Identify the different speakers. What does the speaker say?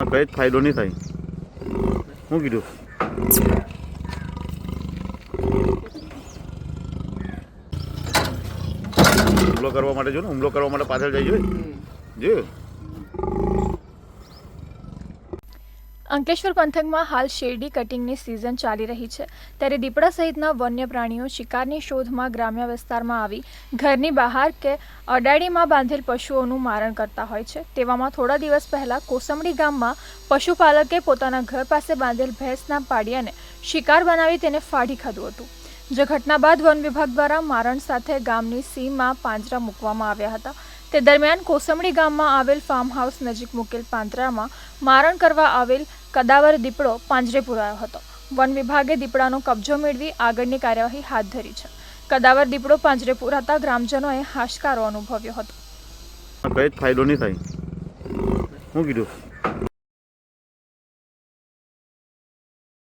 Speaker 1: કઈ જ ફાયદો નહીં થાય. શું કીધું? હુમલો કરવા માટે જો ને, હુમલો કરવા માટે પાછળ જઈ જોઈએ જોયું?
Speaker 2: અંકલેશ્વર પંથકમાં હાલ શેરડી કટિંગની સિઝન ચાલી રહી છે. ત્યારે દીપડા સહિતના વન્ય પ્રાણીઓ શિકારની શોધમાં ગ્રામ્ય વિસ્તારમાં આવી ઘરની બહાર કે અડાડીમાં બાંધેલ પશુઓનું મારણ કરતા હોય છે. તેવામાં થોડા દિવસ પહેલા કોસંબડી ગામમાં પશુપાલકે પોતાના ઘર પાસે બાંધેલ ભેંસના પાડિયાને શિકાર બનાવી તેને ફાડી ખાધું હતું. જે ઘટના બાદ વન વિભાગ દ્વારા મારણ સાથે ગામની સીમમાં પાંજરા મૂકવામાં આવ્યા હતા. તે દરમિયાન કોસંબડી ગામમાં આવેલ ફાર્મ હાઉસ નજીક મૂકેલ પાંજરામાં મારણ કરવા આવેલ કદાવર દીપડો પાંજરે પુરાયો હતો. વન વિભાગે દીપડાનો કબજો મેળવી આગળની કાર્યવાહી હાથ ધરી છે. કદાવર દીપડો પાંજરે પુરાતા ગ્રામજનોએ હાશકારો અનુભવ્યો હતો.
Speaker 1: કઈ ફાયદો નહીં થાય. શું કીધું.